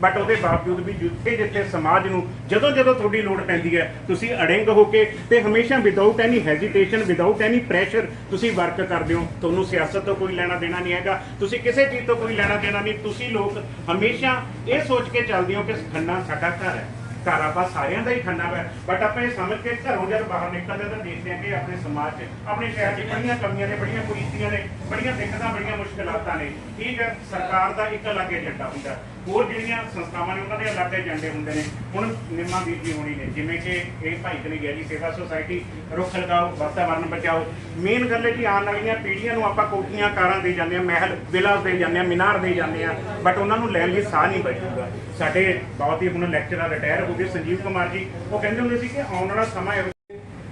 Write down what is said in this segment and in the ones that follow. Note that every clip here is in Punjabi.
ਬਟ ਉਹਦੇ ਬਾਵਜੂਦ ਵੀ ਜਿੱਥੇ ਜਿੱਥੇ ਸਮਾਜ ਨੂੰ ਜਦੋਂ ਜਦੋਂ ਤੁਹਾਡੀ ਲੋੜ ਪੈਂਦੀ ਹੈ, ਤੁਸੀਂ ਅੜਿੰਗ ਹੋ ਕੇ ਤੇ ਹਮੇਸ਼ਾ without any hesitation without any pressure ਤੁਸੀਂ ਵਰਕ ਕਰਦੇ ਹੋ। ਤੁਹਾਨੂੰ ਸਿਆਸਤ ਤੋਂ ਕੋਈ ਲੈਣਾ ਦੇਣਾ ਨਹੀਂ ਹੈਗਾ। ਤੁਸੀਂ ਕਿਸੇ ਚੀਜ਼ ਤੋਂ ਕੋਈ ਲੈਣਾ ਦੇਣਾ ਨਹੀਂ। ਤੁਸੀਂ ਲੋਕ ਹਮੇਸ਼ਾ ਇਹ ਸੋਚ ਕੇ ਚੱਲਦੇ ਹੋ ਕਿ ਖੰਨਾ ਸਾਡਾ ਘਰ ਹੈ। ਘਰ ਆਪਾਂ ਸਾਰਿਆਂ ਦਾ ਹੀ ਖੰਨਾ ਹੈ ਬਟ ਆਪਾਂ ਇਹ ਸਮਝ ਕੇ ਘਰੋਂ ਜਦ ਬਾਹਰ ਨਿਕਲਦੇ ਤਾਂ ਦੇਖਦੇ ਹਾਂ ਕਿ ਆਪਣੇ ਸਮਾਜ 'ਚ ਆਪਣੇ ਸ਼ਹਿਰ 'ਚ ਬੜੀਆਂ ਕਮੀਆਂ ਨੇ, ਬੜੀਆਂ ਕੁਰੀਤੀਆਂ ਨੇ, ਬੜੀਆਂ ਦਿੱਕਤਾਂ, ਬੜੀਆਂ ਮੁਸ਼ਕਲਾਤਾਂ ਨੇ। ਠੀਕ ਹੈ, ਸਰਕਾਰ ਦਾ ਇੱਕ ਅਲੱਗ ਏਜੰਡਾ ਹੁੰਦਾ। ਹੋਰ ਜਿਹੜੀਆਂ ਸੰਸਥਾਵਾਂ ਨੇ ਉਹਨਾਂ ਦੇ ਅਲੱਗ ਏਜੰਡੇ ਹੁੰਦੇ ਨੇ, ਹੁਣ ਨਿੰਮਾ ਵੀਰ ਜੀ ਹੋਣੀ ਨੇ, ਜਿਵੇਂ ਕਿ ਇਹ ਭਾਈ ਕਨੇਗਿਆਰੀ ਸੇਵਾ ਸੁਸਾਇਟੀ ਰੁੱਖ ਲਗਾਓ, ਵਾਤਾਵਰਨ ਬਚਾਓ। ਮੇਨ ਗੱਲ ਹੈ ਕਿ ਆਉਣ ਵਾਲੀਆਂ ਪੀੜ੍ਹੀਆਂ ਨੂੰ ਆਪਾਂ ਕੋਠੀਆਂ, ਕਾਰਾਂ ਦੇ ਜਾਂਦੇ ਆ ਮਹਿਲ ਵਿਲਾਸ ਦੇ ਜਾਂਦੇ ਆ ਮੀਨਾਰ ਦੇ ਜਾਂਦੇ ਆ ਬਟ ਉਹਨਾਂ ਨੂੰ ਲੈਣ ਲਈ ਸਾਹ ਨਹੀਂ ਬਚੂਗਾ। ਸਾਡੇ ਬਹੁਤ ਹੀ ਹੁਣ ਲੈਕਚਰਰ ਰਿਟਾਇਰ ਹੋ ਗਏ, ਸੰਜੀਵ ਕੁਮਾਰ ਜੀ, ਉਹ ਕਹਿੰਦੇ ਹੁੰਦੇ ਸੀ ਕਿ ਆਉਣ ਵਾਲਾ ਸਮਾਂ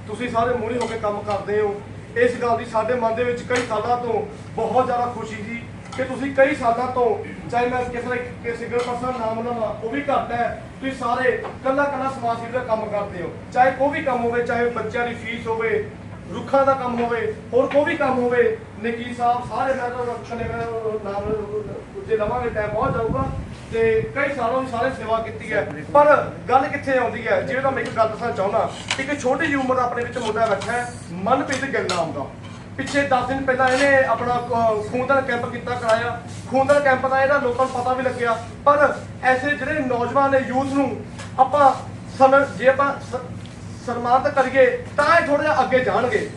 ਤੁਸੀਂ ਸਾਰੇ ਮੂਹਰੇ ਹੋ ਕੇ ਕੰਮ ਕਰਦੇ ਹੋ। ਇਸ ਗੱਲ ਦੀ ਸਾਡੇ ਮਨ ਦੇ ਵਿੱਚ ਕਈ ਸਾਲਾਂ ਤੋਂ ਬਹੁਤ ਜ਼ਿਆਦਾ ਖੁਸ਼ੀ ਸੀ ਕਿ ਤੁਸੀਂ ਕਈ ਸਾਲਾਂ ਤੋਂ ਚਾਹੇ ਮੈਂ ਕਿਸੇ ਕਿਸੇ ਸਿੰਗਲ ਪਰਸਨ ਨਾਮ ਲਵਾਂ ਉਹ ਵੀ ਘੱਟ ਹੈ, ਤੁਸੀਂ ਸਾਰੇ ਕੱਲਾ ਕੱਲਾ ਸਮਾਜ ਸੇਵੀ ਦਾ ਕੰਮ ਕਰਦੇ ਹੋ। ਚਾਹੇ ਕੋਈ ਵੀ ਕੰਮ ਹੋਵੇ, ਚਾਹੇ ਬੱਚਿਆਂ ਦੀ ਫੀਸ ਹੋਵੇ, ਰੁੱਖਾਂ ਦਾ ਕੰਮ ਹੋਵੇ, ਹੋਰ ਕੋਈ ਵੀ ਕੰਮ ਹੋਵੇ ਨਕੀ ਸਾਹਿਬ ਸਾਰੇ ਮੈਂ ਤਾਂ ਰੱਖਣੇ ਨਾਮ ਜੇ ਲਵਾਂਗੇ ਟਾਈਮ ਬਹੁਤ ਜਾਊਗਾ। ਤੇ ਕਈ ਸਾਲਾਂ ਦੀ ਸਾਰੇ ਸੇਵਾ ਕੀਤੀ ਹੈ। ਪਰ ਗੱਲ ਕਿੱਥੇ ਆਉਂਦੀ ਹੈ? ਜਿਵੇਂ ਤਾਂ ਮੈਂ ਇੱਕ ਗੱਲ ਦੱਸਣਾ ਚਾਹੁੰਦਾ, ਇੱਕ ਛੋਟੀ ਜਿਹੀ ਉਮਰ ਆਪਣੇ ਵਿੱਚ ਮੁੰਡਾ ਰੱਖਿਆ ਮਨਪ੍ਰੀਤ ਗਿੱਲ ਨਾਮ ਦਾ। ਪਿੱਛੇ 10 ਦਿਨ ਪਹਿਲਾਂ ਇਹਨੇ ਆਪਣਾ ਖੂਨਦਾਨ ਕੈਂਪ ਕੀਤਾ ਕਰਾਇਆ। ਖੂਨਦਾਨ ਕੈਂਪ ਦਾ ਇਹਦਾ ਲੋਕਾਂ ਨੂੰ ਪਤਾ ਵੀ ਲੱਗਿਆ। ਪਰ ਐਸੇ ਜਿਹੜੇ ਨੌਜਵਾਨ ਨੇ ਯੂਥ ਨੂੰ ਆਪਾਂ ਸਮਝ ਜੇ ਆਪਾਂ ਸਨਮਾਨਿਤ ਕਰੀਏ ਤਾਂ ਇਹ ਥੋੜਾ ਜਿਹਾ ਅੱਗੇ ਜਾਣਗੇ।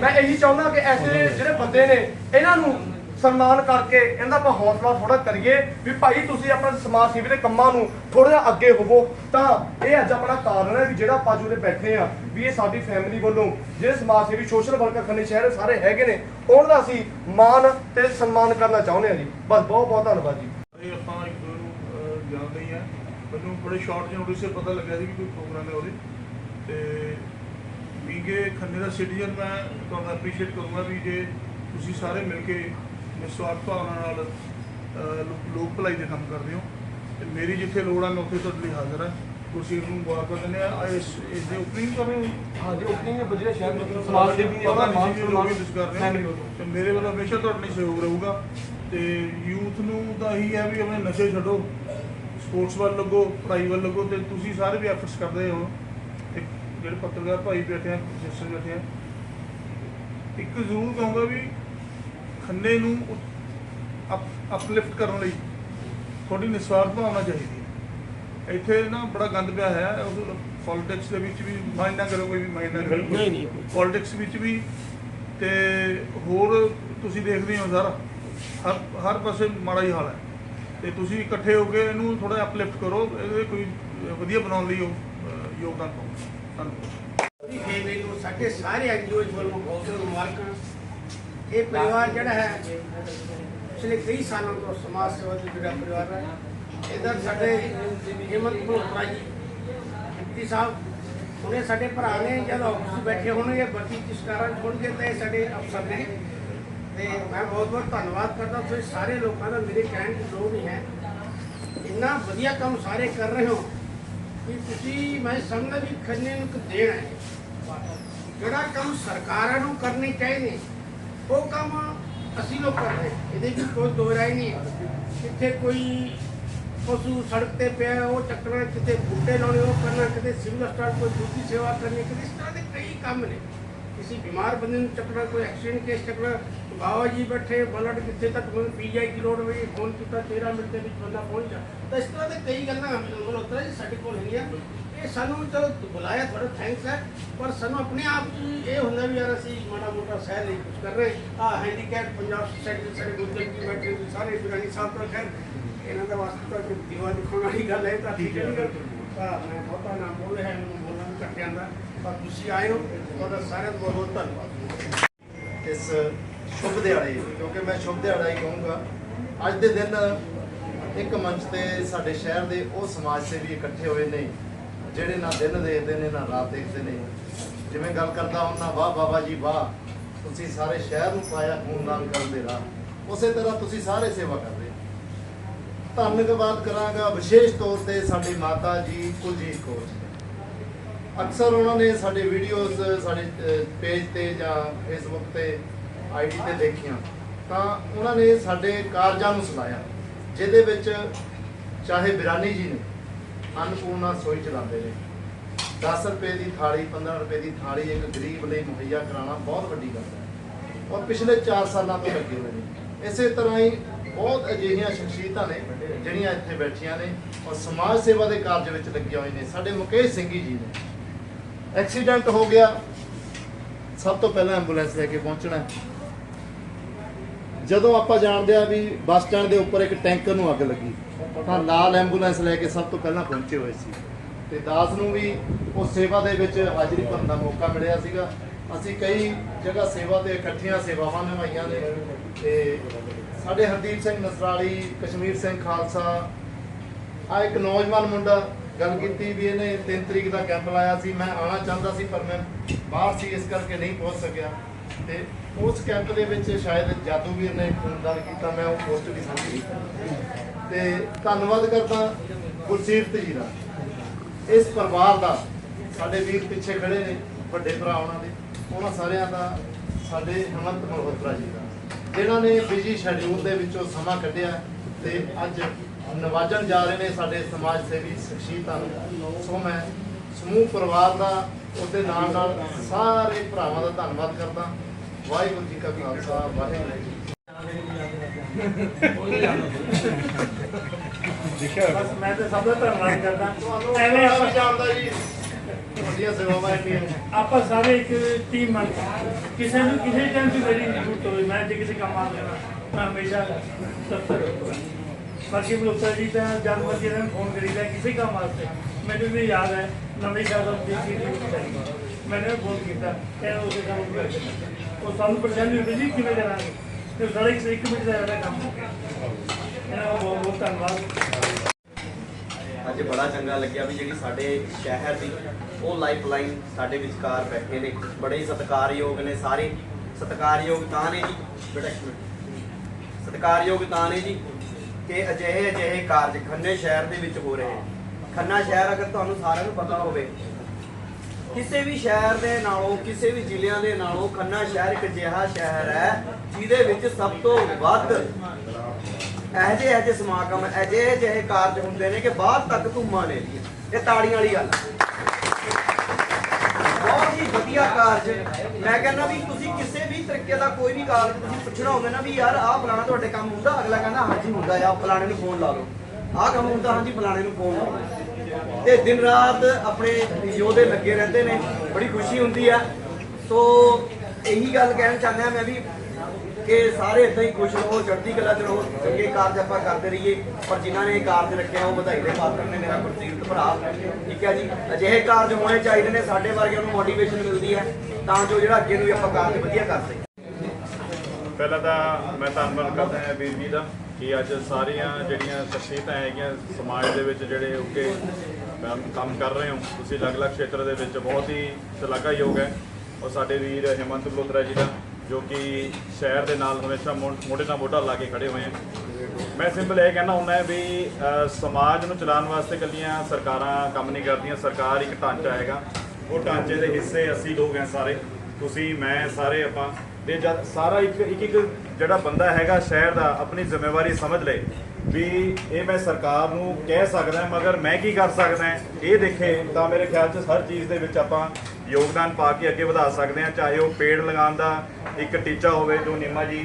ਮੈਂ ਇਹੀ ਚਾਹੁੰਦਾ ਕਿ ਐਸੇ ਜਿਹੜੇ ਬੰਦੇ ਨੇ ਇਹਨਾਂ ਨੂੰ ਸਨਮਾਨ ਕਰਕੇ ਇਹਦਾ ਆਪਾਂ ਹੌਸਲਾ ਥੋੜਾ ਕਰੀਏ ਵੀ ਭਾਈ ਤੁਸੀਂ ਆਪਣੇ ਸਮਾਜ ਸੇਵੀ ਦੇ ਕੰਮਾਂ ਨੂੰ ਥੋੜਾ ਜਿਹਾ ਅੱਗੇ ਹੋਵੋ ਤਾਂ ਇਹ ਅੱਜ ਆਪਣਾ ਕਾਰਨ ਹੈ ਵੀ ਜਿਹੜਾ ਆਪਾਂ ਅੱਜ ਬੈਠੇ ਆ ਵੀ ਇਹ ਸਾਡੀ ਫੈਮਿਲੀ ਵੱਲੋਂ ਜਿਹੜੇ ਸਮਾਜ ਸੇਵੀ ਸੋਸ਼ਲ ਵਰਕਰ ਖੰਨੇ ਸ਼ਹਿਰ ਸਾਰੇ ਹੈਗੇ ਨੇ ਉਹਨਾਂ ਦਾ ਅਸੀਂ ਮਾਣ ਤੇ ਸਨਮਾਨ ਕਰਨਾ ਚਾਹੁੰਦੇ ਆ ਜੀ। ਬਸ ਬਹੁਤ ਬਹੁਤ ਧੰਨਵਾਦ ਜੀ। ਇਹ ਆਪਾਂ ਇੱਕ ਦੂਜੇ ਨੂੰ ਅਹ, ਜਾਣਦੇ ਹੀ ਆ ਮੈਨੂੰ ਬੜੇ ਸ਼ਾਰਟ ਜਿਹੇ ਨੋਟਿਸ ਪਤਾ ਲੱਗਿਆ ਸੀ ਕਿ ਕੋਈ ਪ੍ਰੋਗਰਾਮ ਹੈ ਉਹਦੇ। ਤੇ ਵੀਗੇ ਖੰਨੇ ਦਾ ਸਿਟੀਜ਼ਨ ਮੈਂ ਤੁਹਾਨੂੰ ਐਪਰੀਸ਼ੀਏਟ ਕਰੂੰਗਾ ਵੀ ਜੇ ਤੁਸੀਂ ਸਾਰੇ ਮਿਲ ਕੇ ਨਿਸਵਾਰਥ ਭਾਵਨਾ ਨਾਲ ਲੋਕ ਭਲਾਈ ਦੇ ਕੰਮ ਕਰਦੇ ਹੋ। ਤੇ ਮੇਰੀ ਜਿੱਥੇ ਲੋੜ ਆ ਮੈਂ ਉੱਥੇ ਤੁਹਾਡੇ ਲਈ ਹਾਜ਼ਰ ਹਾਂ। ਤੁਸੀਂ ਇਹਨੂੰ ਮੁਬਾਰਕਾਂ ਦਿੰਦੇ ਆ। ਇਸ ਇਸ ਦੇ ਓਪਨਿੰਗ ਕਰ ਰਹੇ ਹੋ ਹਾਂਜੀ ਓਪਨਿੰਗ ਹੈ ਬਜਰੇ ਸ਼ਹਿਰ ਮਤਲਬ ਪਤਾ ਨਹੀਂ ਸੀ ਵੀ ਲੋਕ ਇਸ ਕਰ ਰਹੇ ਹੋ ਤੇ ਮੇਰੇ ਵੱਲੋਂ ਹਮੇਸ਼ਾ ਤੁਹਾਡੇ ਲਈ ਸਹਿਯੋਗ ਰਹੂਗਾ। ਤੇ ਯੂਥ ਨੂੰ ਤਾਂ ਇਹੀ ਹੈ ਵੀ ਆਪਣੇ ਨਸ਼ੇ ਛੱਡੋ। ਸਪੋਰਟਸ ਵੱਲ ਲੱਗੋ ਪੜ੍ਹਾਈ ਵੱਲ ਲੱਗੋ ਤੇ ਤੁਸੀਂ ਸਾਰੇ ਵੀ ਐਫਰਟਸ ਕਰਦੇ ਹੋ ਤੇ ਜਿਹੜੇ ਪੱਤਰਕਾਰ ਭਾਈ ਬੈਠੇ ਆ ਸਿਸਟਰ ਬੈਠੇ ਆ ਇੱਕ ਜ਼ਰੂਰ ਕਹੂੰਗਾ ਵੀ ਖੰਨੇ ਨੂੰ ਅਪਲਿਫਟ ਕਰਨ ਲਈ ਤੁਹਾਡੀ ਨਿਸਵਾਰਥ ਭਾਵਨਾ ਚਾਹੀਦੀ ਹੈ। ਇੱਥੇ ਨਾ ਬੜਾ ਗੰਦ ਪਿਆ ਹੈ ਪੋਲਿਟਿਕਸ ਦੇ ਵਿੱਚ ਵੀ ਮਾਈਂਡ ਨਾ ਕਰੋ ਕੋਈ ਵੀ ਮਾਈਂਡ ਨਾ ਕਰੋ। ਨਹੀਂ, ਨਹੀਂ। ਪੋਲਿਟਿਕਸ ਵਿੱਚ ਵੀ ਤੇ ਹੋਰ ਤੁਸੀਂ ਦੇਖਦੇ ਹੋ ਸਾਰਾ। ਹਰ ਹਰ ਪਾਸੇ ਮਾੜਾ ਹੀ ਹਾਲ ਹੈ। ਤੇ ਤੁਸੀਂ ਇਕੱਠੇ ਹੋ ਕੇ ਇਹਨੂੰ ਥੋੜਾ ਅਪਲਿਫਟ ਕਰੋ ਇਹਦੇ ਕੋਈ ਵਧੀਆ ਬਣਾਉਣ ਲਈ ਉਹ ਯੋਗਦਾਨ ਪਾਓ। ਧੰਨਵਾਦ। ਦੀ ਫੈਮਿਲੀ ਨੂੰ ਸਾਡੇ ਸਾਰੇ ਐਨਜੀਓਜ਼ ਵੱਲੋਂ ਬਹੁਤ ਬਹੁਤ ਮੁਬਾਰਕਾਂ ਇਹ ਪਰਿਵਾਰ ਜਿਹੜਾ ਹੈ, ਪਿਛਲੇ ਕਈ ਸਾਲਾਂ ਤੋਂ ਸਮਾਜ ਸੇਵਾ ਦੇ ਜਿਹੜਾ ਪਰਿਵਾਰ ਹੈ। ਇਧਰ ਸਾਡੇ ਹਿੰਮਤ ਮਲਹੋਤਰਾ ਜੀ ਡਿਪਟੀ ਸਾਹਿਬ, ਹੁਣੇ ਸਾਡੇ ਭਰਾ ਨੇ ਜਦ ਆਫਿਸ ਬੈਠੇ ਹੋਣਗੇ, ਬਾਕੀ ਚਿਸ਼ਕਾਰਾਂ ਹੋਣਗੇ ਤਾਂ ਇਹ ਸਾਡੇ ਅਫਸਰ ਨੇ। ਤੇ ਮੈਂ ਬਹੁਤ ਬਹੁਤ ਧੰਨਵਾਦ ਕਰਦਾ, ਤੁਸੀਂ ਸਾਰੇ ਲੋਕਾਂ ਦਾ ਮੇਰੇ ਕਹਿਣ ਦੀ ਲੋੜ ਨਹੀਂ ਹੈ। ਇੰਨਾ ਵਧੀਆ ਕੰਮ ਸਾਰੇ ਕਰ ਰਹੇ ਹੋ ਕਿ ਤੁਸੀਂ, ਮੈਂ ਸਮਝਦਾ ਵੀ ਖੰਨੇ ਨੂੰ ਇੱਕ ਦੇਣ ਹੈ। ਜਿਹੜਾ ਕੰਮ ਸਰਕਾਰਾਂ ਨੂੰ ਕਰਨੇ ਚਾਹੀਦੇ? ਉਹ ਕੰਮ ਅਸੀਂ ਲੋਕ ਕਰ ਰਹੇ। ਇਹਦੇ ਵਿੱਚ ਕੋਈ ਦੋ ਰਾਏ ਨਹੀਂ ਹੈ। ਕਿੱਥੇ ਕੋਈ ਪਸ਼ੂ ਸੜਕ ਤੇ ਪਿਆ, ਉਹ ਚੱਕਣਾ ਕਿਤੇ ਬੂਟੇ ਲਾਉਣੇ, ਉਹ ਕਰਨਾ, ਕਿਤੇ ਸਿਵਲ ਹਸਪਤਾਲ ਕੋਈ ਦੂਜੀ ਸੇਵਾ ਕਰਨੀ, ਕਿਤੇ ਇਸ ਤਰ੍ਹਾਂ ਦੇ ਕਈ ਕੰਮ ਨੇ। ਕਿਸੇ ਬਿਮਾਰ ਬੰਦੇ ਨੂੰ ਚੱਕਣਾ, ਕੋਈ ਐਕਸੀਡੈਂਟ ਕੇਸ ਚੱਕਣਾ ਬਾਬਾ ਜੀ ਬੈਠੇ, ਬਲੱਡ ਕਿੱਥੇ ਤੱਕ ਮੈਨੂੰ ਪੀਜੀਆਈ ਦੀ ਲੋੜ ਹੋਈ, ਫੋਨ ਕੀਤਾ 13 ਮਿੰਟ ਦੇ ਵਿੱਚ ਬੰਦਾ ਪਹੁੰਚ ਜਾ ਤਾਂ ਇਸ ਤਰ੍ਹਾਂ ਦੇ ਕਈ ਗੱਲਾਂ ਮਲਹੋਤਰਾ ਜੀ, ਸਾਡੇ ਕੋਲ ਹੈਗੀਆਂ। ਇਹ ਸਾਨੂੰ ਚਲੋ ਬੁਲਾਇਆ ਤੁਹਾਡਾ ਥੈਂਕਸ ਹੈ, ਪਰ ਸਾਨੂੰ ਆਪਣੇ ਆਪ 'ਚ ਇਹ ਹੁੰਦਾ ਵੀ ਯਾਰ ਅਸੀਂ ਮਾੜਾ ਮੋਟਾ ਸਹਿ ਲਈ ਕੁਝ ਕਰ ਰਹੇ ਆ ਹੈਂਡੀਕੈਪ ਪੰਜਾਬ ਸੋਸਾਇਟੀ ਦੇ ਸਾਡੇ ਗੁਰਦੇਵ ਜੀ ਬੈਠੇ ਸਾਰੇ ਬਿਰਾਨੀ ਸਾਹਿਬ ਤੋਂ ਖੈਰ, ਇਹਨਾਂ ਦਾ ਵਾਸਤੇ ਤਾਂ ਦੀਵਾ ਦਿਖਾਉਣ ਵਾਲੀ ਗੱਲ ਹੈ ਤਾਂ ਠੀਕ ਹੈ ਮੈਂ ਬਹੁਤਾ ਨਾਮ ਬੋਲ ਰਿਹਾ, ਮੈਨੂੰ ਬੋਲਣਾ ਵੀ ਘੱਟ ਜਾਂਦਾ, ਪਰ ਤੁਸੀਂ ਆਏ ਹੋ, ਤੁਹਾਡਾ ਸਾਰਿਆਂ ਦਾ ਬਹੁਤ ਬਹੁਤ ਧੰਨਵਾਦ। ਇਸ ਸ਼ੁਭ ਦਿਹਾੜੇ ਕਿਉਂਕਿ ਮੈਂ ਸ਼ੁਭ ਦਿਹਾੜਾ ਹੀ ਕਹੂੰਗਾ। ਅੱਜ ਦੇ ਦਿਨ ਇੱਕ ਮੰਚ ਤੇ ਸਾਡੇ ਸ਼ਹਿਰ ਦੇ ਉਹ ਸਮਾਜ ਸੇਵੀ ਇਕੱਠੇ ਹੋਏ ਨੇ, ਜਿਹੜੇ ਨਾ ਦਿਨ ਦੇਖਦੇ ਨੇ, ਨਾ ਰਾਤ ਦੇਖਦੇ ਨੇ। ਜਿਵੇਂ ਗੱਲ ਕਰਦਾ ਉਹਨਾਂ ਵਾਹ ਬਾਬਾ ਜੀ ਵਾਹ, ਤੁਸੀਂ ਸਾਰੇ ਸ਼ਹਿਰ ਨੂੰ ਪਾਇਆ ਖੂਨਦਾਨ ਕਰਨ ਦੇ ਰਾਹ। ਉਸੇ ਤਰ੍ਹਾਂ ਤੁਸੀਂ ਸਾਰੇ ਸੇਵਾ ਕਰਦੇ ਹੋ। ਧੰਨਵਾਦ ਕਰਾਂਗਾ ਵਿਸ਼ੇਸ਼ ਤੌਰ ਤੇ ਸਾਡੀ ਮਾਤਾ ਜੀ ਕੁਲਜੀਤ ਕੌਰ ਅਕਸਰ ਉਹਨਾਂ ਨੇ ਸਾਡੇ ਵੀਡੀਓਜ਼ ਸਾਡੇ ਪੇਜ ਤੇ ਜਾਂ ਫੇਸਬੁੱਕ ਤੇ ਆਈਡੀ ਤੇ ਦੇਖੀਆਂ, ਤਾਂ ਉਹਨਾਂ ਨੇ ਸਾਡੇ ਕਾਰਜਾਂ ਨੂੰ ਸੁਣਾਇਆ, ਜਿਹਦੇ ਵਿੱਚ ਚਾਹੇ ਬਿਰਾਨੀ ਜੀ ਨੇ ਅਨਪੂਰਨਾ ਸੋਈ ਚਲਾਉਂਦੇ ਨੇ 10 ਰੁਪਏ ਦੀ ਥਾਲੀ 15 ਰੁਪਏ ਦੀ ਥਾਲੀ ਇੱਕ ਗਰੀਬ ਲਈ ਮੁਹੱਈਆ ਕਰਾਉਣਾ ਬਹੁਤ ਵੱਡੀ ਗੱਲ ਹੈ। ਔਰ ਪਿਛਲੇ 4 ਸਾਲਾਂ ਤੋਂ ਲੱਗੇ ਹੋਏ ਨੇ। ਇਸੇ ਤਰ੍ਹਾਂ ਹੀ ਬਹੁਤ ਅਜਿਹੀਆਂ ਸ਼ਖਸੀਅਤਾਂ ਨੇ ਜਿਹੜੀਆਂ ਇੱਥੇ ਬੈਠੀਆਂ ਨੇ ਔਰ ਸਮਾਜ ਸੇਵਾ ਦੇ ਕਾਰਜ ਵਿੱਚ ਲੱਗੀਆਂ ਹੋਈਆਂ ਨੇ। ਸਾਡੇ ਮੁਕੇਸ਼ ਸਿੰਘ ਜੀ ਨੇ। ਐਕਸੀਡੈਂਟ ਹੋ ਗਿਆ। ਸਭ ਤੋਂ ਪਹਿਲਾਂ ਐਂਬੂਲੈਂਸ ਲੈ ਕੇ ਪਹੁੰਚਣਾ। ਜਦੋਂ ਆਪਾਂ ਜਾਣਦੇ ਆ ਵੀ ਬੱਸ ਸਟੈਂਡ ਦੇ ਉੱਪਰ ਇੱਕ ਟੈਂਕਰ ਨੂੰ ਅੱਗ ਲੱਗੀ, ਤਾਂ ਨਾਲ ਐਂਬੂਲੈਂਸ ਲੈ ਕੇ ਸਭ ਤੋਂ ਪਹਿਲਾਂ ਪਹੁੰਚੇ ਹੋਏ ਸੀ। ਤੇ ਦਾਸ ਨੂੰ ਵੀ ਉਸ ਸੇਵਾ ਦੇ ਵਿੱਚ ਹਾਜ਼ਰੀ ਭਰਨ ਦਾ ਮੌਕਾ ਮਿਲਿਆ ਸੀਗਾ। ਅਸੀਂ ਕਈ ਜਗ੍ਹਾ ਸੇਵਾ ਤੇ ਇਕੱਠੀਆਂ ਸੇਵਾਵਾਂ ਨਿਭਾਈਆਂ ਨੇ। ਤੇ ਸਾਡੇ ਹਰਦੀਪ ਸਿੰਘ ਨਸਰਾਲੀ, ਕਸ਼ਮੀਰ ਸਿੰਘ ਖਾਲਸਾ ਆ ਇੱਕ ਨੌਜਵਾਨ ਮੁੰਡਾ ਗੱਲ ਕੀਤੀ ਵੀ ਇਹਨੇ 3 ਤਰੀਕ ਦਾ ਕੈਂਪ ਲਾਇਆ ਸੀ। ਮੈਂ ਆਉਣਾ ਚਾਹੁੰਦਾ ਸੀ, ਪਰ ਮੈਂ ਬਾਹਰ ਸੀ, ਇਸ ਕਰਕੇ ਨਹੀਂ ਪਹੁੰਚ ਸਕਿਆ। ਤੇ ਉਸ ਕੈਂਪ ਦੇ ਵਿੱਚ ਸ਼ਾਇਦ ਜਾਦੂਵੀਰ ਨੇ ਖੂਨਦਾਨ ਕੀਤਾ, ਮੈਂ ਉਹ ਪੋਸਟ ਵੀ ਸਾਂਝੀ ਤੇ ਧੰਨਵਾਦ ਕਰਦਾ ਗੁਰਸੀਰਤ ਜੀ ਦਾ। ਇਸ ਪਰਿਵਾਰ ਦਾ, ਸਾਡੇ ਵੀਰ ਪਿੱਛੇ ਖੜੇ ਨੇ, ਵੱਡੇ ਭਰਾ ਉਹਨਾਂ ਦੇ, ਉਹਨਾਂ ਸਾਰਿਆਂ ਦਾ, ਸਾਡੇ ਹਮੰਤ ਮਲਹੋਤਰਾ ਜੀ ਦਾ। ਜਿਨ੍ਹਾਂ ਨੇ ਬਿਜ਼ੀ ਸ਼ੈਡਿਊਲ ਦੇ ਵਿੱਚੋਂ ਸਮਾਂ ਕੱਢਿਆ ਤੇ ਅੱਜ ਨਵਾਜਣ ਜਾ ਰਹੇ ਨੇ ਸਾਡੇ ਸਮਾਜ ਸੇਵੀ ਸ਼ਖਸੀਅਤਾਂ ਨੂੰ। ਸੋ ਮੈਂ ਸਮੂਹ ਪਰਿਵਾਰ ਦਾ ਉਹਦੇ ਨਾਲ ਨਾਲ ਸਾਰੇ ਭਰਾਵਾਂ ਦਾ ਧੰਨਵਾਦ ਕਰਦਾ। ਵਾਹਿਗੁਰੂ ਜੀ ਕਾ ਖਾਲਸਾ ਵਾਹਿਗੁਰੂ ਜੀ। ਬਸ ਮੈਂ ਤਾਂ ਸਭ ਦਾ ਧੰਨਵਾਦ ਕਰਦਾ। ਤੁਹਾਨੂੰ ਐਵੇਂ ਆਪਾਂ ਆਪਾਂ ਜਾਣਦਾ ਜੀ। ਵੱਡੀਆਂ ਸੇਵਾਵਾਂ ਇੰਨੀਆਂ। ਆਪਾਂ ਸਾਰੇ ਇੱਕ ਟੀਮ ਬਣ ਕਿਸੇ ਨੂੰ ਕਿਸੇ ਟਾਈਮ ਤੇ ਮੇਰੀ ਜ਼ਰੂਰਤ ਹੋਵੇ ਮੈਂ ਜੇ ਕਿਸੇ ਕੰਮ ਆ ਜਾਣਾ ਮੈਂ ਹਮੇਸ਼ਾ ਤਤਪਰ ਬਾਕੀ ਬਲੋਤਰਾ ਜੀ ਤਾਂ ਜਦ ਮਰਜ਼ੀ ਇਹਨਾਂ ਨੂੰ ਫੋਨ ਕਰੀਦਾ ਕਿਸੇ ਕੰਮ ਵਾਸਤੇ। ਮੈਨੂੰ ਵੀ ਯਾਦ ਹੈ, ਨਵੇਂ ਸਾਲ ਦੀ ਸੀ ਮੈंने ਫੋਨ ਕੀਤਾ ਕਿ ਉਸੇ ਕੰਮ ਨੂੰ ਉਹ ਸਾਨੂੰ ਪਰੇਸ਼ਾਨੀ ਹੁੰਦੀ ਸੀ, ਕਿਵੇਂ ਕਰਾਂਗੇ ਤੇ ਸਾਡਾ ਇੱਕ ਇੱਕ ਮਿੰਟ ਦਾ ਇਹਦਾ ਕੰਮ ਹੋ ਗਿਆ। ਇਹਨਾਂ ਦਾ ਬਹੁਤ ਬਹੁਤ ਧੰਨਵਾਦ। ਅੱਜ ਬੜਾ ਚੰਗਾ ਲੱਗਿਆ ਵੀ ਜਿਹੜੀ ਸਾਡੇ ਸ਼ਹਿਰ ਦੀ ਉਹ ਲਾਈਫ ਲਾਈਨ ਸਾਡੇ ਵਿਚਕਾਰ ਬੈਠੇ ਨੇ। ਬੜੇ ਹੀ ਸਤਿਕਾਰਯੋਗ ਨੇ ਸਾਰੇ। ਸਤਿਕਾਰਯੋਗ ਤਾਂ ਨੇ ਜੀ। ਬੇਟਾ ਇੱਕ ਮਿੰਟ। ਸਤਿਕਾਰਯੋਗ ਤਾਂ ਨੇ ਜੀ। ਕਿ ਅਜਿਹੇ ਅਜਿਹੇ ਕਾਰਜ ਖੰਨੇ ਸ਼ਹਿਰ ਦੇ ਵਿੱਚ ਹੋ ਰਹੇ ਨੇ। ਖੰਨਾ ਸ਼ਹਿਰ ਅਗਰ ਤੁਹਾਨੂੰ ਸਾਰਿਆਂ ਨੂੰ ਪਤਾ ਹੋਵੇ, ਕਿਸੇ ਵੀ ਸ਼ਹਿਰ ਦੇ ਨਾਲੋਂ, ਕਿਸੇ ਵੀ ਜ਼ਿਲ੍ਹਿਆਂ ਦੇ ਨਾਲੋਂ ਖੰਨਾ ਸ਼ਹਿਰ ਇੱਕ ਅਜਿਹਾ ਸ਼ਹਿਰ ਹੈ ਜਿਹਦੇ ਵਿੱਚ ਸਭ ਤੋਂ ਵੱਧ ਇਹੋ ਜਿਹੇ ਸਮਾਗਮ, ਅਜਿਹੇ ਜਿਹੇ ਕਾਰਜ ਹੁੰਦੇ ਨੇ ਕਿ ਬਾਹਰ ਤੱਕ ਧੂਮਾਂ ਨੇ ਇਹ ਤਾੜੀਆਂ ਵਾਲੀ ਗੱਲ ਬਹੁਤ ਹੀ ਵਧੀਆ ਕਾਰਜ। ਮੈਂ ਕਹਿੰਦਾ ਵੀ ਤੁਸੀਂ ਕਿਸੇ ਵੀ ਤਰੀਕੇ ਦਾ ਕੋਈ ਵੀ ਕਾਰਜ ਤੁਸੀਂ ਪੁੱਛਣਾ ਹੋਵੇ ਨਾ ਵੀ ਯਾਰ ਆਹ ਫਲਾਣਾ ਤੁਹਾਡੇ ਕੰਮ ਹੁੰਦਾ, ਅਗਲਾ ਕਹਿੰਦਾ ਹਾਂਜੀ ਹੁੰਦਾ ਆ ਫਲਾਣੇ ਨੂੰ ਫੋਨ ਲਾ ਲਓ। ਆਹ ਕੰਮ ਹੁੰਦਾ, ਹਾਂਜੀ ਫਲਾਣੇ ਨੂੰ ਫੋਨ ਲਾ ਲਓ। ਤੇ ਦਿਨ ਰਾਤ ਆਪਣੇ ਯੋਧੇ ਲੱਗੇ ਰਹਿੰਦੇ ਨੇ, ਬੜੀ ਖੁਸ਼ੀ ਹੁੰਦੀ ਆ। ਸੋ ਇਹੀ ਗੱਲ ਕਹਿਣਾ ਚਾਹੁੰਦਾ ਮੈਂ ਵੀ ਕਿ ਸਾਰੇ ਇਦਾਂ ਹੀ ਖੁਸ਼ ਰਹੋ, ਚੜ੍ਹਦੀ ਕਲਾ ਚ ਰਹੋ, ਚੰਗੇ ਕਾਰਜ ਆਪਾਂ ਕਰਦੇ ਰਹੀਏ, ਪਰ ਜਿਨ੍ਹਾਂ ਨੇ ਇਹ ਕਾਰਜ ਰੱਖਿਆ ਉਹ ਵਧਾਈ ਦੇ ਪਾਤਰ ਨੇ ਮੇਰਾ ਗੁਰਜੀਤ ਭਰਾ। ਠੀਕ ਹੈ ਜੀ? ਅਜਿਹੇ ਕਾਰਜ ਹੋਣੇ ਚਾਹੀਦੇ ਨੇ, ਸਾਡੇ ਵਰਗਿਆਂ ਨੂੰ ਮੋਟੀਵੇਸ਼ਨ ਮਿਲਦੀ ਹੈ, ਤਾਂ ਜੋ ਜਿਹੜਾ ਅੱਗੇ ਨੂੰ ਆਪਾਂ ਕਾਰਜ ਵਧੀਆ ਕਰ ਸਕੀਏ। ਪਹਿਲਾਂ ਤਾਂ ਮੈਂ ਧੰਨਵਾਦ ਕਰਦਾ ਹਾਂ ਵੀਰ ਜੀ ਦਾ। ਕਿ ਅੱਜ ਸਾਰੀਆਂ ਜਿਹੜੀਆਂ ਸ਼ਖਸੀਅਤਾਂ ਹੈਗੀਆਂ ਸਮਾਜ ਦੇ ਵਿੱਚ ਜਿਹੜੇ ਉੱਕੇ ਕੰਮ- ਕਰ ਰਹੇ ਹੋ, ਤੁਸੀਂ ਅਲੱਗ-ਅਲੱਗ ਖੇਤਰ ਦੇ ਵਿੱਚ ਬਹੁਤ ਹੀ ਸ਼ਲਾਘਾਯੋਗ ਹੈ। ਔਰ ਸਾਡੇ ਵੀਰ ਹਿਮੰਤ ਮਲਹੋਤਰਾ ਜੀ ਦਾ, ਜੋ ਕਿ ਸ਼ਹਿਰ ਦੇ ਨਾਲ ਹਮੇਸ਼ਾ ਮੋ- ਮੋਢੇ ਨਾਲ ਮੋਢਾ ਲਾ ਕੇ ਖੜੇ ਹੋਏ ਹਨ। ਮੈਂ ਸਿੰਪਲ ਇਹ ਕਹਿਣਾ ਹੁੰਦਾ ਹੈ ਵੀ ਸਮਾਜ ਨੂੰ ਚਲਾਉਣ ਵਾਸਤੇ ਕੱਲੀਆਂ ਸਰਕਾਰਾਂ ਕੰਮ ਨਹੀਂ ਕਰਦੀਆਂ, ਸਰਕਾਰ ਇੱਕ ਢਾਂਚਾ ਹੈਗਾ। ਉਹ ਢਾਂਚੇ ਦੇ ਹਿੱਸੇ ਅਸੀਂ ਲੋਕ ਹਾਂ ਸਾਰੇ। ਤੁਸੀਂ, ਮੈਂ, ਸਾਰੇ ਆਪਾਂ ਤੇ ਜਦ ਸਾਰਾ ਇੱਕ ਇੱਕ ਇੱਕ ਜਿਹੜਾ ਬੰਦਾ ਹੈਗਾ ਸ਼ਹਿਰ ਦਾ ਆਪਣੀ ਜ਼ਿੰਮੇਵਾਰੀ ਸਮਝ ਲਏ ਵੀ ਇਹ ਮੈਂ ਸਰਕਾਰ ਨੂੰ ਕਹਿ ਸਕਦਾ, ਮਗਰ ਮੈਂ ਕੀ ਕਰ ਸਕਦਾ, ਇਹ ਦੇਖੇ ਤਾਂ ਮੇਰੇ ਖਿਆਲ 'ਚ ਹਰ ਚੀਜ਼ ਦੇ ਵਿੱਚ ਆਪਾਂ ਯੋਗਦਾਨ ਪਾ ਕੇ ਅੱਗੇ ਵਧਾ ਸਕਦੇ ਹਾਂ, ਚਾਹੇ ਉਹ ਪੇੜ ਲਗਾਉਣ ਦਾ ਇੱਕ ਟੀਚਾ ਹੋਵੇ ਜੋ ਨਿੰਮਾ ਜੀ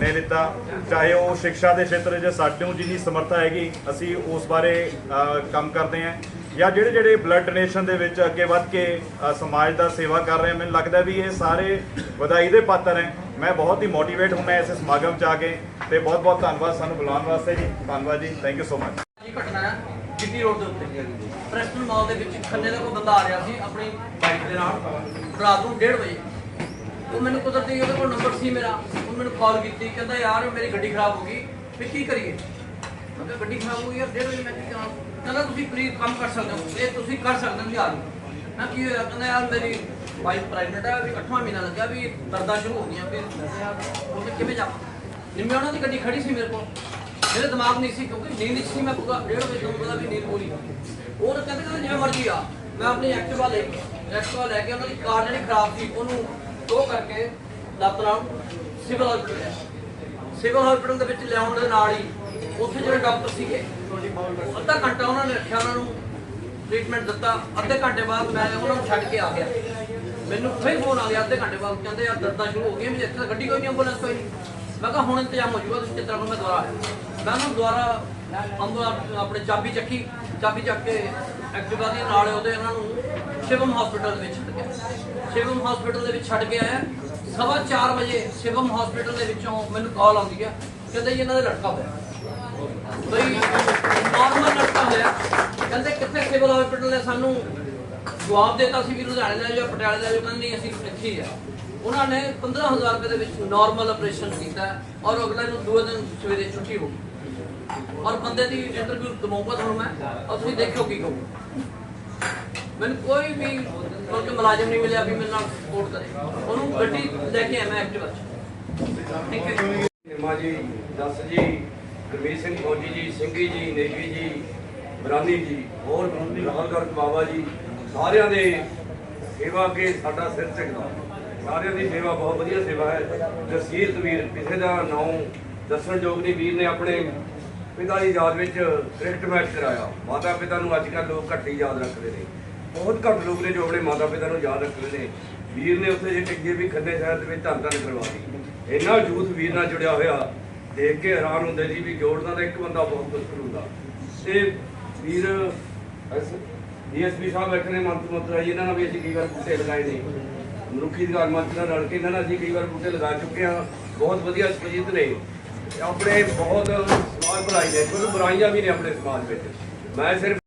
ਨੇ ਦਿੱਤਾ ਚਾਹੇ ਉਹ ਸਿੱਖਿਆ ਦੇ ਖੇਤਰ 'ਚ ਸਾਡੇ ਨੂੰ ਜਿੰਨੀ ਸਮਰੱਥਾ ਹੈਗੀ, ਅਸੀਂ ਉਸ ਬਾਰੇ ਕੰਮ ਕਰਦੇ ਹਾਂ। ਜਾਂ ਜਿਹੜੇ ਜਿਹੜੇ ਬਲੱਡ ਡੋਨੇਸ਼ਨ ਦੇ ਵਿੱਚ ਅੱਗੇ ਵੱਧ ਕੇ ਸਮਾਜ ਦਾ ਸੇਵਾ ਕਰ ਰਹੇ ਮੈਨੂੰ ਲੱਗਦਾ ਵੀ ਇਹ ਸਾਰੇ ਵਧਾਈ ਦੇ ਪਾਤਰ ਹੈ। ਮੈਂ ਬਹੁਤ ਹੀ ਮੋਟੀਵੇਟ ਹੁੰਦਾ ਇਸ ਸਮਾਗਮ 'ਚ ਆ ਕੇ ਤੇ ਬਹੁਤ ਬਹੁਤ ਧੰਨਵਾਦ ਸਾਨੂੰ ਬੁਲਾਉਣ ਵਾਸਤੇ ਜੀ। ਧੰਨਵਾਦ ਜੀ। ਥੈਂਕ ਯੂ ਸੋ ਮਚ ਇਹ ਘਟਨਾ ਹੈ? ਰੋਡ ਦੇ ਉੱਤੇ? ਪ੍ਰੈਸਟਨ ਮਾਲ ਦੇ ਵਿੱਚ ਖੰਨੇ ਦਾ ਕੋਈ ਬੰਦਾ ਆ ਰਿਹਾ ਸੀ, ਆਪਣੀ ਬਾਈਕ ਦੇ ਨਾਲ, ਰਾਤ ਨੂੰ 1:30 ਵਜੇ। ਉਹ ਮੈਨੂੰ ਕੁਦਰਤੀ ਉਹਦੇ ਕੋਲ ਨੰਬਰ ਸੀ ਮੇਰਾ। ਉਹ ਮੈਨੂੰ ਕਾਲ ਕੀਤੀ, ਕਹਿੰਦਾ, ਯਾਰ, ਮੇਰੀ ਗੱਡੀ ਖਰਾਬ ਹੋ ਗਈ। ਵੀ ਕੀ ਕਰੀਏ? ਗੱਡੀ ਖਰਾਬ ਹੋਈ ਗਈ ਯਾਰ 1:30 ਵਜੇ ਮੈਂ ਕੀ ਕਰਾਂ ਕਹਿੰਦਾ ਤੁਸੀਂ ਪਲੀਜ਼ ਕੰਮ ਕਰ ਸਕਦੇ ਹੋ। ਇਹ ਤੁਸੀਂ ਕਰ ਸਕਦੇ ਹੋ ਯਾਰ। ਮੈਂ ਕੀ ਹੋਇਆ? ਕਹਿੰਦਾ ਯਾਰ, ਮੇਰੀ ਵਾਈਫ ਪ੍ਰੈਗਨੈਂਟ ਹੈ ਵੀ 8ਵਾਂ ਮਹੀਨਾ ਲੱਗਿਆ, ਵੀ ਦਰਦਾਂ ਸ਼ੁਰੂ ਹੋ ਗਈਆਂ ਫਿਰ ਮੈਂ ਕਿਹਾ, ਯਾਰ ਉਹ ਕਿਵੇਂ ਜਾਵਾਂ? ਨਿੰਮੇ ਉਹਨਾਂ ਦੀ ਗੱਡੀ ਖੜੀ ਸੀ ਮੇਰੇ ਕੋਲ। ਮੇਰੇ ਦਿਮਾਗ ਨਹੀਂ ਸੀ, ਕਿਉਂਕਿ ਨੀਂਦ ਸੀ, ਮੈਂ ਪੂਰਾ ਡੇਢ ਵਜੇ ਤੋਂ ਪਤਾ ਵੀ ਨੀਂਦ ਪੂਰੀ ਉਹ ਤਾਂ ਕਹਿੰਦੇ ਕਹਿੰਦੇ ਜਿਵੇਂ ਮਰਜ਼ੀ ਆ। ਮੈਂ ਆਪਣੀ ਐਕਟਿਵਾ ਲੈ ਕੇ, ਐਕਟਿਵਾ ਲੈ ਕੇ ਉਹਨਾਂ ਦੀ ਕਾਰ ਜਿਹੜੀ ਖਰਾਬ ਸੀ, ਉਹਨੂੰ ਟੋ ਕਰਕੇ ਲੱਤ ਨਾਲ ਸਿਵਲ ਹਸਪੀਟਲ ਸਿਵਲ ਹਸਪੀਟਲ ਦੇ ਵਿੱਚ ਲਿਆਉਣ ਦੇ ਨਾਲ ਹੀ ਉੱਥੇ ਜਿਹੜੇ ਡਾਕਟਰ ਸੀਗੇ, ਅੱਧਾ ਘੰਟਾ ਉਹਨਾਂ ਨੇ ਰੱਖਿਆ ਉਹਨਾਂ ਨੂੰ ਟ੍ਰੀਟਮੈਂਟ ਦਿੱਤਾ, ਅੱਧੇ ਘੰਟੇ ਬਾਅਦ ਮੈਂ ਉਹਨਾਂ ਨੂੰ ਛੱਡ ਕੇ ਆ ਗਿਆ। ਮੈਨੂੰ ਫਿਰ ਫੋਨ ਆ ਗਿਆ, ਅੱਧੇ ਘੰਟੇ ਬਾਅਦ, ਕਹਿੰਦੇ ਯਾਰ ਦਰਦਾਂ ਸ਼ੁਰੂ ਹੋ ਗਈਆਂ, ਵੀ ਇੱਥੇ ਤਾਂ ਗੱਡੀ ਕੋਈ ਨਹੀਂ ਐਂਬੂਲੈਂਸ ਕੋਈ ਨਹੀਂ ਮੈਂ ਕਿਹਾ ਹੁਣ ਇੰਤਜ਼ਾਮ ਹੋ ਜਾਊਗਾ, ਤੁਸੀਂ ਕਿੱਦਾਂ ਮੈਂ ਦੁਬਾਰਾ ਆਇਆ। ਮੈਂ ਉਹਨੂੰ ਦੁਬਾਰਾ ਅੰਬ ਆਪਣੇ ਚਾਬੀ ਚੱਕੀ, ਚਾਬੀ ਚੱਕ ਕੇ ਐਕਟਿਵਾ ਦੀ ਨਾਲ ਉਹਦੇ ਇਹਨਾਂ ਨੂੰ ਸ਼ਿਵਮ ਹਸਪੀਟਲ ਦੇ ਵਿੱਚ ਛੱਡ ਗਿਆ। ਸ਼ਿਵਮ ਹਸਪੀਟਲ ਦੇ ਵਿੱਚ ਛੱਡ ਕੇ ਆਇਆ। ਸਵਾ 4 ਵਜੇ ਸ਼ਿਵਮ ਹਸਪੀਟਲ ਦੇ ਵਿੱਚੋਂ ਮੈਨੂੰ ਕਾਲ ਆਉਂਦੀ ਹੈ ਕਹਿੰਦੇ ਜੀ ਇਹਨਾਂ ਦਾ ਲੜਕਾ ਹੋਇਆ। ਬਈ ਨਾਰਮਲ ਲੜਕਾ ਹੋਇਆ। ਕਹਿੰਦੇ ਕਿੱਥੇ ਸਿਵਲ ਹਸਪੀਟਲ ਨੇ ਸਾਨੂੰ ਜਵਾਬ ਦਿੱਤਾ ਸੀ ਵੀ ਲੁਧਿਆਣੇ ਦਾ ਜਾਂ ਪਟਿਆਲੇ ਦਾ ਜੋ ਨਹੀਂ ਅਸੀਂ ਇੱਥੇ ਆ। ਉਹਨਾਂ ਨੇ 15000 ਰੁਪਏ ਦੇ ਵਿੱਚ ਨਾਰਮਲ ਆਪਰੇਸ਼ਨ ਕੀਤਾ ਔਰ ਅਗਲੇ ਨੂੰ ਦੂਏ ਦਿਨ ਸਵੇਰੇ ਛੁੱਟੀ ਹੋ ਗਈ। ਔਰ ਬੰਦੇ ਦੀ ਇੰਟਰਵਿਊ ਦਵਾਉਂਗਾ ਤੁਹਾਨੂੰ ਮੈਂ, ਔਰ ਤੁਸੀਂ ਦੇਖਿਓ ਕੀ ਕਹੂੰ। ਮੈਨੂੰ ਕੋਈ ਵੀ ਕੋਈ ਮੁਲਾਜ਼ਮ ਨਹੀਂ ਮਿਲਿਆ ਵੀ ਮੇਰੇ ਨਾਲ ਸਪੋਰਟ ਕਰੇ। ਉਹਨੂੰ ਗੱਡੀ ਲੈ ਕੇ ਆਇਆ ਮੈਂ ਐਕਟਿਵਾ 'ਚ ਥੈਂਕ ਯੂ ਨਿਰਮਾ ਜੀ ਜਸ ਜੀ ਗੁਰਮੀਤ ਸਿੰਘ ਫੌਜੀ ਜੀ, ਸਿੰਘੀ ਜੀ ਨੇਗੀ ਜੀ, ਬਰਾਨੀ ਜੀ, ਹੋਰ ਰਾਹਗਰ ਬਾਬਾ ਜੀ, ਸਾਰਿਆਂ ਦੇ ਸੇਵਾ ਅੱਗੇ ਸਾਡਾ ਸਿਰ ਝੁਕਦਾ। ਸਾਰਿਆਂ ਦੀ ਸੇਵਾ ਬਹੁਤ ਵਧੀਆ ਸੇਵਾ ਹੈ। ਜਸਜੀਤ ਵੀਰ, ਕਿਸੇ ਦਾ ਨਾਮ ਦੱਸਣਯੋਗ ਨਹੀਂ, ਵੀਰ ਨੇ ਆਪਣੇ ਪਿਤਾ ਦੀ ਯਾਦ ਵਿੱਚ ਕ੍ਰਿਕਟ ਮੈਚ ਕਰਾਇਆ। ਮਾਤਾ ਪਿਤਾ ਨੂੰ ਅੱਜ ਕੱਲ੍ਹ ਲੋਕ ਘੱਟ ਹੀ ਯਾਦ ਰੱਖਦੇ ਨੇ। ਬਹੁਤ ਘੱਟ ਲੋਕ ਨੇ ਜੋ ਆਪਣੇ ਮਾਤਾ ਪਿਤਾ ਨੂੰ ਯਾਦ ਰੱਖਦੇ ਨੇ। ਵੀਰ ਨੇ ਉੱਥੇ ਜੇ ਟਿੱਗੇ ਵੀ ਖੰਨੇ ਸ਼ਹਿਰ ਦੇ ਵਿੱਚ ਧੰਨ ਧੰਨ ਕਰਵਾ ਦਿੱਤੀ। ਇੰਨਾ ਯੂਥ ਵੀਰ ਨਾਲ ਜੁੜਿਆ ਹੋਇਆ। ਦੇਖ ਕੇ ਹੈਰਾਨ ਹੁੰਦੇ ਸੀ ਵੀ ਜੋੜਨਾ ਤਾਂ ਇੱਕ ਬੰਦਾ ਬਹੁਤ ਮੁਸ਼ਕਲ ਹੁੰਦਾ। ਤੇ ਵੀਰ ਡੀਐਸਪੀ ਸਾਹਿਬ ਬੈਠੇ ਨੇ, ਮੰਤਰੀ ਮੰਤਰੀ ਇਹਨਾਂ ਨਾਲ ਵੀ ਅਸੀਂ ਕਈ ਵਾਰ ਬੂਟੇ ਲਗਾਏ ਨੇ। ਮਨੁੱਖੀ ਅਧਿਕਾਰ ਮੰਤਰੀ ਨਾਲ ਰਲ ਕੇ ਇਹਨਾਂ ਨਾਲ ਅਸੀਂ ਕਈ ਵਾਰ ਬੂਟੇ ਲਗਾ ਚੁੱਕੇ ਹਾਂ। ਬਹੁਤ ਵਧੀਆ ਸੁਜੀਤ ਨੇ। ਆਪਣੇ ਬਹੁਤ ਸਮਾਜ ਭਲਾਈ ਦੇ ਕੋਈ ਬੁਰਾਈਆਂ ਵੀ ਨੇ ਆਪਣੇ ਸਮਾਜ ਵਿੱਚ। ਮੈਂ ਸਿਰਫ